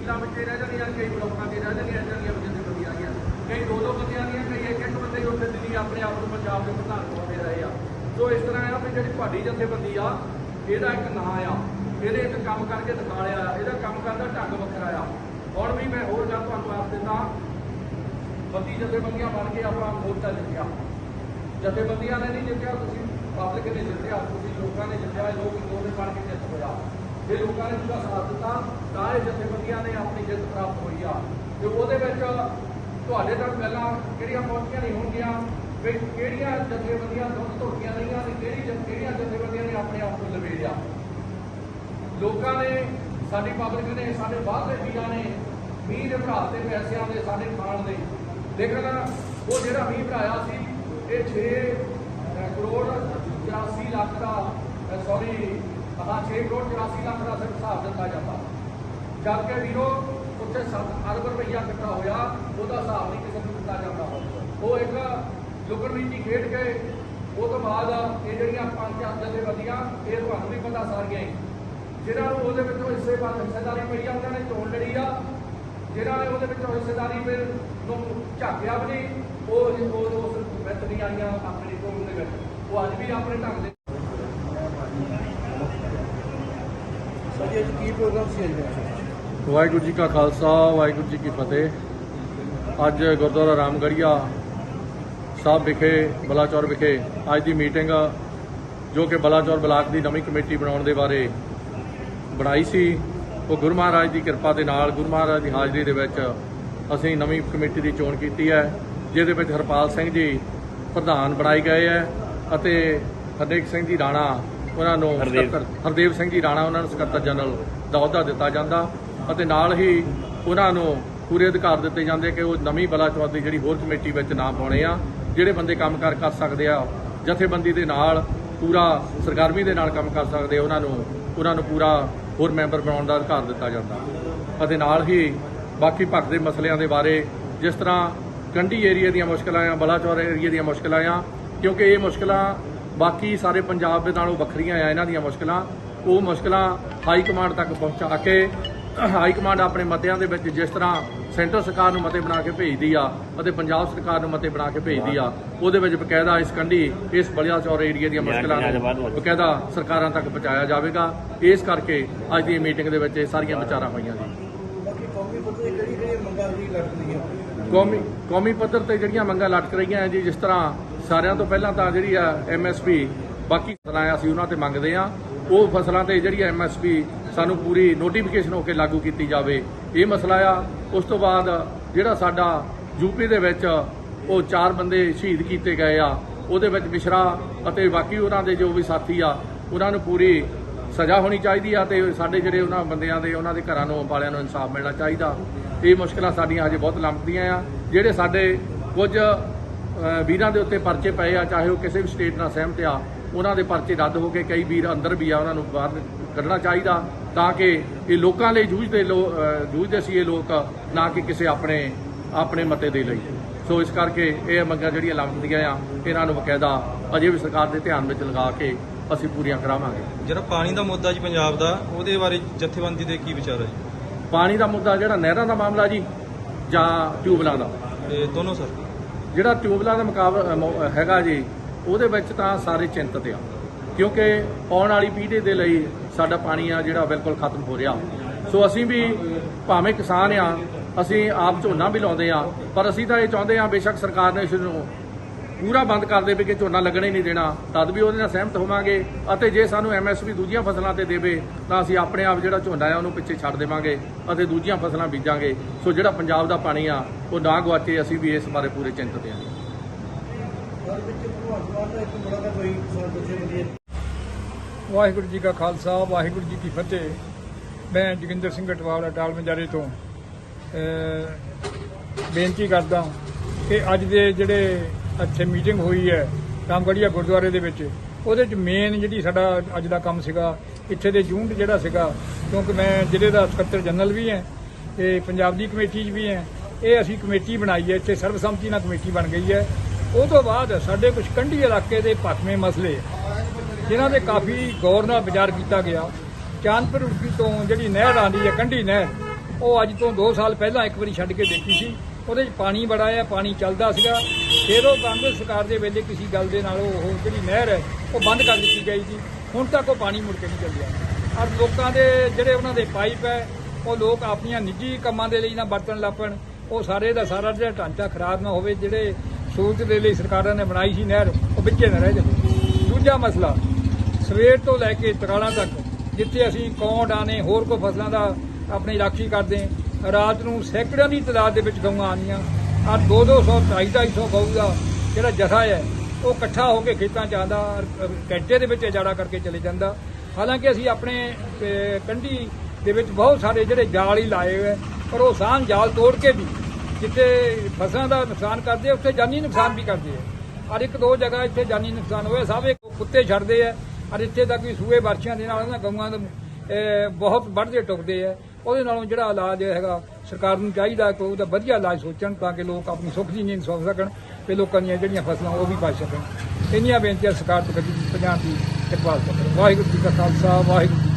ਤਹਿਸੀਲਾਂ ਵਿੱਚ ਰਹਿ ਜਾਂਦੀਆਂ, ਕਈ ਬਲਾਕਾਂ 'ਚ ਰਹਿ ਜਾਂਦੀਆਂ ਇੱਦਾਂ ਦੀਆਂ ਜਥੇਬੰਦੀਆਂ ਦੀਆਂ ਕਈ ਦੋ ਦੋ ਬੰਦਿਆਂ ਦੀਆਂ, ਕਈ ਇੱਕ ਇੱਕ ਬੰਦੇ ਉੱਥੇ ਦਿੱਲੀ ਆਪਣੇ ਆਪ ਨੂੰ ਪੰਜਾਬ ਦੇ ਪ੍ਰਧਾਨ ਬਣਾਉਂਦੇ ਰਹੇ ਆ। ਸੋ ਇਸ ਤਰ੍ਹਾਂ ਆ ਵੀ ਜਿਹੜੀ ਤੁਹਾਡੀ ਜਥੇਬੰਦੀ ਆ, ਇਹਦਾ ਇੱਕ ਨਾਂ ਆ। ਇਹਦੇ ਇੱਕ ਕੰਮ ਕਰਕੇ ਦਿਖਾਲਿਆ ਇਹਦਾ ਕੰਮ ਕਰਨ ਦਾ ਢੰਗ ਵੱਖਰਾ ਆ। ਹੁਣ ਵੀ ਮੈਂ ਹੋਰ ਗੱਲ ਤੁਹਾਨੂੰ ਆਪ ਦਿੰਦਾ ਬੱਤੀ ਜਥੇਬੰਦੀਆਂ ਬਣ ਕੇ ਆਪਾਂ ਮੋਰਚਾ ਜਿੱਤਿਆ। ਜਥੇਬੰਦੀਆਂ ਨੇ ਨਹੀਂ ਜਿੱਤਿਆ, ਤੁਸੀਂ ਪਬਲਿਕ ਨੇ ਜਿੱਤਿਆ, ਤੁਸੀਂ ਲੋਕਾਂ ਨੇ ਜਿੱਤਿਆ ਲੋਕ ਦੋਵੇਂ ਬਣ ਕੇ ਜਿੱਤ ਹੋਇਆ। ਜੇ ਲੋਕਾਂ ਨੇ ਪੂਰਾ ਸਾਥ ਦਿੱਤਾ, ਤਾਂ ਇਹ ਜਥੇਬੰਦੀਆਂ ਨੇ ਆਪਣੀ ਜਿੱਤ ਪ੍ਰਾਪਤ ਹੋਈ ਆ। ਤੇ ਉਹਦੇ ਵਿੱਚ ਤੁਹਾਡੇ ਤੱਕ ਪਹਿਲਾਂ ਕਿਹੜੀਆਂ ਪਹੁੰਚੀਆਂ ਨਹੀਂ ਹੋਣਗੀਆਂ, ਵੀ ਕਿਹੜੀਆਂ ਜਥੇਬੰਦੀਆਂ ਦੁੱਖ ਧੋਖੀਆਂ ਰਹੀਆਂ ਤੇ ਕਿਹੜੀ ਕਿਹੜੀਆਂ ਜਥੇਬੰਦੀਆਂ ਨੇ ਆਪਣੇ ਆਪ ਨੂੰ ਲਵੇੜਿਆ। ਲੋਕਾਂ ਨੇ, ਸਾਡੀ ਪਬਲਿਕ ਨੇ, ਸਾਡੇ ਬਾਹਰਲੇ ਵੀਰਾਂ ਨੇ ਮੀਂਹ ਦੇ ਭਰਾ ਤੇ ਪੈਸਿਆਂ ਦੇ, ਸਾਡੇ ਖਾਣ ਦੇ। ਲੇਕਿਨ ਉਹ ਜਿਹੜਾ ਮੀਂਹ ਭਰਾਇਆ ਸੀ, ਇਹ 6 ਕਰੋੜ 84 ਲੱਖ ਦਾ ਸੌਰੀ ਹਾਂ 6 ਕਰੋੜ 84 ਲੱਖ ਦਾ ਸਿਰਫ ਹਿਸਾਬ ਦਿੱਤਾ ਜਾਂਦਾ। ਜਦ ਕਿ ਵੀਰੋ, ਉੱਥੇ 7 ਅਰਬ ਰੁਪਈਆ ਇਕੱਠਾ ਹੋਇਆ, ਉਹਦਾ ਹਿਸਾਬ ਨਹੀਂ ਕਿਸੇ ਨੂੰ ਦਿੱਤਾ ਜਾਂਦਾ ਉਹ ਇੱਕ ਲੁਕਣ ਨੀਤੀ ਖੇਡ ਕੇ, ਉਹ ਤੋਂ ਬਾਅਦ ਇਹ ਜਿਹੜੀਆਂ ਪੰਜ ਚਾਰ ਜਥੇਬੰਦੀਆਂ ਇਹ ਤੁਹਾਨੂੰ ਵੀ ਪਤਾ ਸਾਰੀਆਂ ਹੀ। ਜਿਹਨਾਂ ਨੂੰ ਉਹਦੇ ਵਿੱਚੋਂ ਹਿੱਸੇ ਬਾਅਦ ਹਿੱਸੇਦਾਰੀ ਪਈ ਆ, ਉਹਨਾਂ ਨੇ ਚੋਣ ਲੜੀ ਆ। ਜਿਹਨਾਂ ਨੇ ਉਹਦੇ ਵਿੱਚੋਂ ਹਿੱਸੇਦਾਰੀ ਫਿਰ ਨੂੰ ਝਾਕਿਆ ਵੀ ਨਹੀਂ, ਉਹ ਉਹ ਉਸ ਵਿੱਚ ਨਹੀਂ ਆਈਆਂ ਆਪਣੀ ਚੋਣ ਦੇ ਵਿੱਚ। ਉਹ ਅੱਜ ਵੀ ਆਪਣੇ ਢੰਗ ਦੇ ਸਰ ਅੱਜ ਕੀ ਪ੍ਰੋਗਰਾਮ ਸੀ ਅੱਜ? ਵਾਹਿਗੁਰੂ ਜੀ ਕਾ ਖਾਲਸਾ, ਵਾਹਿਗੁਰੂ ਜੀ ਕੀ ਫਤਿਹ। ਅੱਜ ਗੁਰਦੁਆਰਾ ਰਾਮਗੜੀਆ ਸਾਹਿਬ ਵਿਖੇ, ਬਲਾਚੌਰ ਵਿਖੇ ਅੱਜ ਦੀ ਮੀਟਿੰਗ, ਜੋ ਕਿ ਬਲਾਚੌਰ ਬਲਾਕ ਦੀ ਨਵੀਂ ਕਮੇਟੀ ਬਣਾਉਣ ਦੇ ਬਾਰੇ ਬਣਾਈ ਸੀ। ਉਹ ਗੁਰੂ ਮਹਾਰਾਜ ਦੀ ਕਿਰਪਾ ਦੇ ਨਾਲ, ਗੁਰੂ ਮਹਾਰਾਜ ਦੀ ਹਾਜ਼ਰੀ ਦੇ ਵਿੱਚ ਅਸੀਂ ਨਵੀਂ ਕਮੇਟੀ ਦੀ ਚੋਣ ਕੀਤੀ ਹੈ, ਜਿਹਦੇ ਵਿੱਚ ਹਰਪਾਲ ਸਿੰਘ ਜੀ ਪ੍ਰਧਾਨ ਬਣਾਏ ਗਏ ਹੈ ਅਤੇ ਹਰਨੇਕ ਸਿੰਘ ਜੀ ਰਾਣਾ ਉਹਨਾਂ ਨੂੰ ਹਰਦੇਵ ਸਿੰਘ ਜੀ ਰਾਣਾ ਉਹਨਾਂ ਨੂੰ ਸਕੱਤਰ ਜਨਰਲ ਦਾ ਅਹੁਦਾ ਦਿੱਤਾ ਜਾਂਦਾ ਅਤੇ ਨਾਲ ਹੀ ਉਹਨਾਂ ਨੂੰ ਪੂਰੇ ਅਧਿਕਾਰ ਦਿੱਤੇ ਜਾਂਦੇ ਕਿ ਉਹ ਨਵੀਂ ਬਲਾਚੌਰ ਦੀ ਜਿਹੜੀ ਹੋਰ ਕਮੇਟੀ ਵਿੱਚ ਨਾਮ ਪਾਉਣੇ ਆ ਜਿਹੜੇ ਬੰਦੇ ਕੰਮਕਾਰ ਕਰ ਸਕਦੇ ਆ ਜਥੇਬੰਦੀ ਦੇ ਨਾਲ ਪੂਰਾ ਸਰਗਰਮੀ ਦੇ ਨਾਲ ਕੰਮ ਕਰ ਸਕਦੇ ਉਹਨਾਂ ਨੂੰ ਉਹਨਾਂ ਨੂੰ ਪੂਰਾ ਹੋਰ ਮੈਂਬਰ ਬਣਾਉਣ ਦਾ ਅਧਿਕਾਰ ਦਿੱਤਾ ਜਾਂਦਾ। ਅਤੇ ਨਾਲ ਹੀ ਬਾਕੀ ਭੱਖ ਦੇ ਮਸਲਿਆਂ ਦੇ ਬਾਰੇ ਜਿਸ ਤਰ੍ਹਾਂ ਕੰਢੀ ਏਰੀਆ ਦੀਆਂ ਮੁਸ਼ਕਲਾਂ ਆ ਬਲਾਚੌਰ ਏਰੀਆ ਦੀਆਂ ਮੁਸ਼ਕਲਾਂ ਆ ਕਿਉਂਕਿ ਇਹ ਮੁਸ਼ਕਲਾਂ ਬਾਕੀ ਸਾਰੇ ਪੰਜਾਬ ਦੇ ਨਾਲੋਂ ਵੱਖਰੀਆਂ ਆ ਇਹਨਾਂ ਦੀਆਂ ਮੁਸ਼ਕਲਾਂ। ਉਹ ਮੁਸ਼ਕਲਾਂ ਹਾਈ ਕਮਾਂਡ ਤੱਕ ਪਹੁੰਚਾ ਕੇ ਹਾਈ ਕਮਾਂਡ ਆਪਣੇ ਮਤਿਆਂ ਦੇ ਵਿੱਚ ਜਿਸ ਤਰ੍ਹਾਂ ਸੈਂਟਰ ਸਰਕਾਰ ਨੂੰ ਮਤੇ ਬਣਾ ਕੇ ਭੇਜਦੀ ਆ ਅਤੇ ਪੰਜਾਬ ਸਰਕਾਰ ਨੂੰ ਮਤੇ ਬਣਾ ਕੇ ਭੇਜਦੀ ਆ ਉਹਦੇ ਵਿੱਚ ਬਕਾਇਦਾ ਇਸ ਕੰਢੀ ਇਸ ਬਲਿਆਚੌਰ ਏਰੀਆ ਦੀਆਂ ਮੁਸ਼ਕਲਾਂ ਨੂੰ ਬਕਾਇਦਾ ਸਰਕਾਰਾਂ ਤੱਕ ਪਹੁੰਚਾਇਆ ਜਾਵੇਗਾ। ਇਸ ਕਰਕੇ ਅੱਜ ਦੀ ਮੀਟਿੰਗ ਦੇ ਵਿੱਚ ਇਹ ਸਾਰੀਆਂ ਵਿਚਾਰਾਂ ਹੋਈਆਂ ਜੀ। ਕੌਮੀ ਕੌਮੀ ਪੱਧਰ ਤੇ ਜਿਹੜੀਆਂ ਮੰਗਾਂ ਲਟਕ ਰਹੀਆਂ ਹੈ ਜੀ ਜਿਸ ਤਰ੍ਹਾਂ ਸਾਰਿਆਂ ਤੋਂ ਪਹਿਲਾਂ ਤਾਂ ਜਿਹੜੀ ਆ ਐਮਐਸਪੀ ਬਾਕੀ ਫਸਲਾਂ ਆ, ਅਸੀਂ ਉਹਨਾਂ ਤੇ ਮੰਗਦੇ ਆ ਉਹ ਫਸਲਾਂ ਤੇ ਜਿਹੜੀ ਐਮਐਸਪੀ ਸਾਨੂੰ ਪੂਰੀ ਨੋਟੀਫਿਕੇਸ਼ਨ ਹੋ ਕੇ ਲਾਗੂ ਕੀਤੀ ਜਾਵੇ। ਇਹ ਮਸਲਾ ਆ, ਉਸ ਤੋਂ ਬਾਅਦ ਜਿਹੜਾ ਸਾਡਾ ਯੂਪੀ ਦੇ ਵਿੱਚ ਉਹ ਚਾਰ ਬੰਦੇ ਸ਼ਹੀਦ ਕੀਤੇ ਗਏ ਆ, ਉਹਦੇ ਵਿੱਚ ਮਿਸ਼ਰਾ ਅਤੇ ਬਾਕੀ ਉਹਨਾਂ ਦੇ ਜੋ ਵੀ ਸਾਥੀ ਆ, ਉਹਨਾਂ ਨੂੰ ਪੂਰੀ ਸਜ਼ਾ ਹੋਣੀ ਚਾਹੀਦੀ ਆ ਤੇ ਸਾਡੇ ਜਿਹੜੇ ਉਹਨਾਂ ਬੰਦਿਆਂ ਦੇ, ਉਹਨਾਂ ਦੇ ਘਰਾਂ ਨੂੰ ਵਾਲਿਆਂ ਨੂੰ ਇਨਸਾਫ ਮਿਲਣਾ ਚਾਹੀਦਾ। ਇਹ ਮੁਸ਼ਕਲਾਂ ਸਾਡੀਆਂ ਹਜੇ ਬਹੁਤ ਲੰਬਦੀਆਂ ਆ। ਜਿਹੜੇ ਸਾਡੇ ਕੁਝ ਵੀਰਾਂ ਦੇ ਉੱਤੇ ਪਰਚੇ ਪਏ ਆ ਚਾਹੇ ਉਹ ਕਿਸੇ ਵੀ ਸਟੇਟ ਨਾਲ ਸਹਿਮਤ ਆ ਉਹਨਾਂ ਦੇ ਪਰਚੇ ਰੱਦ ਹੋ ਕੇ ਕਈ ਵੀਰ ਅੰਦਰ ਵੀ ਆ ਉਹਨਾਂ ਨੂੰ ਬਾਹਰ ਕੱਢਣਾ ਚਾਹੀਦਾ ਤਾਂ ਕਿ ਇਹ ਲੋਕਾਂ ਲਈ ਜੂਝਦੇ ਲੋ ਜੂਝਦੇ ਸੀ ਇਹ ਲੋਕ ਨਾ ਕਿ ਕਿਸੇ ਆਪਣੇ ਆਪਣੇ ਮਤੇ ਦੇ ਲਈ। ਸੋ ਇਸ ਕਰਕੇ ਇਹ ਮੰਗਾਂ ਜਿਹੜੀਆਂ ਲੰਮਦੀਆਂ ਆ ਇਹਨਾਂ ਨੂੰ ਬਕਾਇਦਾ ਅਜੇ ਵੀ ਸਰਕਾਰ ਦੇ ਧਿਆਨ ਵਿੱਚ ਲਗਾ ਕੇ ਅਸੀਂ ਪੂਰੀਆਂ ਕਰਾਵਾਂਗੇ। ਜਿਹੜਾ ਪਾਣੀ ਦਾ ਮੁੱਦਾ ਜੀ ਪੰਜਾਬ ਦਾ ਉਹਦੇ ਬਾਰੇ ਜਥੇਬੰਦੀ ਦੇ ਕੀ ਵਿਚਾਰ ਹੈ ਜੀ? ਪਾਣੀ ਦਾ ਮੁੱਦਾ ਜਿਹੜਾ ਨਹਿਰਾਂ ਦਾ ਮਾਮਲਾ ਜੀ ਜਾਂ ਟਿਊਬਲਾਂ ਦਾ? ਦੋਨੋਂ ਸਰ। ਜਿਹੜਾ ਟਿਊਬਲਾਂ ਦਾ ਮੁਕਾਬਲਾ ਹੈਗਾ ਜੀ, ਉਹਦੇ ਵਿੱਚ ਤਾਂ ਸਾਰੇ ਚਿੰਤਤ ਆ। ਕਿਉਂਕਿ ਆਉਣ ਵਾਲੀ ਪੀੜ੍ਹੀ ਦੇ ਲਈ ਸਾਡਾ ਪਾਣੀ ਆ ਜਿਹੜਾ ਬਿਲਕੁਲ ਖਤਮ ਹੋ ਰਿਹਾ। ਸੋ ਅਸੀਂ ਵੀ ਭਾਵੇਂ ਕਿਸਾਨ ਆ, ਅਸੀਂ ਆਪ ਝੋਨਾ ਵੀ ਲਾਉਂਦੇ ਆ, ਪਰ ਅਸੀਂ ਤਾਂ ਇਹ ਚਾਹੁੰਦੇ ਆ ਬੇਸ਼ੱਕ ਸਰਕਾਰ ਨੇ ਇਸ ਨੂੰ ਪੂਰਾ ਬੰਦ ਕਰ ਦੇਵੇ ਕਿ ਝੋਨਾ ਲੱਗਣਾ ਹੀ ਨਹੀਂ ਦੇਣਾ, ਤਦ ਵੀ ਉਹਦੇ ਨਾਲ ਸਹਿਮਤ ਹੋਵਾਂਗੇ ਅਤੇ ਜੇ ਸਾਨੂੰ ਐਮਐਸਪੀ ਦੂਜੀਆਂ ਫਸਲਾਂ ਤੇ ਦੇਵੇ, ਤਾਂ ਅਸੀਂ ਆਪਣੇ ਆਪ ਜਿਹੜਾ ਝੋਨਾ ਆ ਉਹਨੂੰ ਪਿੱਛੇ ਛੱਡ ਦੇਵਾਂਗੇ ਅਤੇ ਦੂਜੀਆਂ ਫਸਲਾਂ ਬੀਜਾਂਗੇ। ਸੋ ਜਿਹੜਾ ਪੰਜਾਬ ਦਾ ਪਾਣੀ ਆ, ਉਹ ਨਾ ਗਵਾਚੇ ਅਸੀਂ ਵੀ ਇਸ ਬਾਰੇ ਪੂਰੇ ਚਿੰਤਤ ਹਾਂ। ਵਾਹਿਗੁਰੂ ਜੀ ਕਾ ਖਾਲਸਾ, ਵਾਹਿਗੁਰੂ ਜੀ ਕੀ ਫਤਿਹ। ਮੈਂ ਜੋਗਿੰਦਰ ਸਿੰਘ ਅਟਵਾਲ, ਅਟਾਲ ਮੰਜਾਰੇ ਤੋਂ ਬੇਨਤੀ ਕਰਦਾ ਕਿ ਅੱਜ ਦੇ ਜਿਹੜੇ ਇੱਥੇ ਮੀਟਿੰਗ ਹੋਈ ਹੈ ਰਾਮਗੜੀਆ ਗੁਰਦੁਆਰੇ ਦੇ ਵਿੱਚ। ਉਹਦੇ ਚ ਮੇਨ ਜਿਹੜੀ ਸਾਡਾ ਅੱਜ ਦਾ ਕੰਮ ਸੀਗਾ, ਇੱਥੇ ਦੇ ਯੂਨਿਟ ਜਿਹੜਾ ਸੀਗਾ, ਕਿਉਂਕਿ ਮੈਂ ਜ਼ਿਲ੍ਹੇ ਦਾ ਸਕੱਤਰ ਜਨਰਲ ਵੀ ਹਾਂ, ਤੇ ਪੰਜਾਬ ਦੀ ਕਮੇਟੀ 'ਚ ਵੀ ਹਾਂ, ਇਹ ਅਸੀਂ ਕਮੇਟੀ ਬਣਾਈ ਹੈ, ਇੱਥੇ ਸਰਬਸੰਮਤੀ ਨਾਲ ਕਮੇਟੀ ਬਣ ਗਈ ਹੈ। ਉਹ ਤੋਂ ਬਾਅਦ ਸਾਡੇ ਕੁਝ ਕੰਢੀ ਇਲਾਕੇ ਦੇ ਭਖਵੇਂ ਮਸਲੇ, ਜਿਨ੍ਹਾਂ ਦੇ ਕਾਫੀ ਗੌਰ ਨਾਲ ਵਿਚਾਰ ਕੀਤਾ ਗਿਆ। ਚਾਂਦਪੁਰ ਉੱਕੀ ਤੋਂ ਜਿਹੜੀ ਨਹਿਰ ਆਉਂਦੀ ਹੈ, ਕੰਢੀ ਨਹਿਰ, ਉਹ ਅੱਜ ਤੋਂ 2 ਸਾਲ ਪਹਿਲਾਂ ਇੱਕ ਵਾਰੀ ਛੱਡ ਕੇ ਦੇਖੀ ਸੀ। ਉਹਦੇ 'ਚ ਪਾਣੀ ਬੜਾ ਆ, ਪਾਣੀ ਚੱਲਦਾ ਸੀਗਾ। ਫਿਰ ਉਹ ਕਾਂਗਰਸ ਸਰਕਾਰ ਦੇ ਵੇਲੇ ਕਿਸੇ ਗੱਲ ਦੇ ਨਾਲ ਉਹ ਜਿਹੜੀ ਨਹਿਰ ਹੈ, ਉਹ ਬੰਦ ਕਰ ਦਿੱਤੀ ਗਈ ਸੀ। ਹੁਣ ਤੱਕ ਉਹ ਪਾਣੀ ਮੁੜ ਕੇ ਨਹੀਂ ਚੱਲਿਆ। ਅੱਜ ਲੋਕਾਂ ਦੇ ਜਿਹੜੇ ਉਹਨਾਂ ਦੇ ਪਾਈਪ ਹੈ, ਉਹ ਲੋਕ ਆਪਣੀਆਂ ਨਿੱਜੀ ਕੰਮਾਂ ਦੇ ਲਈ ਨਾ ਵਰਤਣ ਲੱਪਣ। ਉਹ ਸਾਰੇ ਦਾ ਸਾਰਾ ਜਿਹੜਾ ਢਾਂਚਾ ਖਰਾਬ ਨਾ ਹੋਵੇ, ਜਿਹੜੇ ਸਹੂਲਤ ਦੇ ਲਈ ਸਰਕਾਰਾਂ ਨੇ ਬਣਾਈ ਸੀ ਨਹਿਰ, ਉਹ ਵਿੱਚੇ ਨਾ ਰਹਿ ਜਾਵੇ। ਦੂਜਾ ਮਸਲਾ, ਸਵੇਰ ਤੋਂ ਲੈ ਕੇ ਤਰਾਲਾਂ ਤੱਕ, ਜਿੱਥੇ ਅਸੀਂ ਕੌਂਡ ਡਾਣੇ ਹੋਰ ਕੋਈ ਫਸਲਾਂ ਦਾ ਆਪਣੀ ਰਾਖੀ ਕਰਦੇ ਰਾਤ ਨੂੰ ਸੈਂਕੜਿਆਂ ਦੀ ਤਾਦਾਦ ਦੇ ਵਿੱਚ ਗਊਆਂ ਆਉਂਦੀਆਂ। ਆ 2-200 250 ਗਊ ਦਾ ਜਿਹੜਾ ਜਥਾ ਹੈ ਉਹ ਇਕੱਠਾ ਹੋ ਕੇ ਖੇਤਾਂ 'ਚ ਆਉਂਦਾ ਔਰ ਘੰਟੇ ਦੇ ਵਿੱਚ ਉਜਾੜਾ ਕਰਕੇ ਚਲੇ ਜਾਂਦਾ। ਹਾਲਾਂਕਿ ਅਸੀਂ ਆਪਣੇ ਕੰਢੀ ਦੇ ਵਿੱਚ ਬਹੁਤ ਸਾਰੇ ਜਿਹੜੇ ਜਾਲ ਹੀ ਲਾਏ ਹੋਏ ਹੈ, ਪਰ ਉਹ ਸਾਨ ਜਾਲ ਤੋੜ ਕੇ ਵੀ ਜਿੱਥੇ ਫਸਲਾਂ ਦਾ ਨੁਕਸਾਨ ਕਰਦੇ ਉੱਥੇ ਜਾਨੀ ਨੁਕਸਾਨ ਵੀ ਕਰਦੇ ਆ। ਔਰ ਇੱਕ ਦੋ ਜਗ੍ਹਾ ਇੱਥੇ ਜਾਨੀ ਨੁਕਸਾਨ ਹੋਇਆ ਸਭ ਇਹ ਕੁੱਤੇ ਛੱਡਦੇ ਆ ਔਰ ਇੱਥੇ ਤੱਕ ਵੀ ਸੂਏ ਵਰਸ਼ੀਆਂ ਦੇ ਨਾਲ ਉਹਨਾਂ ਗਊਆਂ ਦੇ ਬਹੁਤ ਵੱਢਦੇ ਟੁੱਕਦੇ ਆ। ਉਹਦੇ ਨਾਲੋਂ ਜਿਹੜਾ ਇਲਾਜ ਹੈਗਾ ਸਰਕਾਰ ਨੂੰ ਚਾਹੀਦਾ ਕਿ ਉਹਦਾ ਵਧੀਆ ਇਲਾਜ ਸੋਚਣ ਤਾਂ ਕਿ ਲੋਕ ਆਪਣੀ ਸੁੱਖ ਦੀ ਨੀਂਦ ਸੌਂ ਸਕਣ ਤੇ ਲੋਕਾਂ ਦੀਆਂ ਜਿਹੜੀਆਂ ਫਸਲਾਂ ਉਹ ਵੀ ਬਚ ਸਕਣ। ਇੰਨੀਆਂ ਬੇਨਤੀਆਂ ਸਰਕਾਰ ਤੋਂ ਕਰੀ ਪੰਜਾਬ ਦੀ ਇਕਬਾਲ ਕਰ। ਵਾਹਿਗੁਰੂ ਜੀ ਕਾ ਖਾਲਸਾ, ਵਾਹਿਗੁਰੂ ਜੀ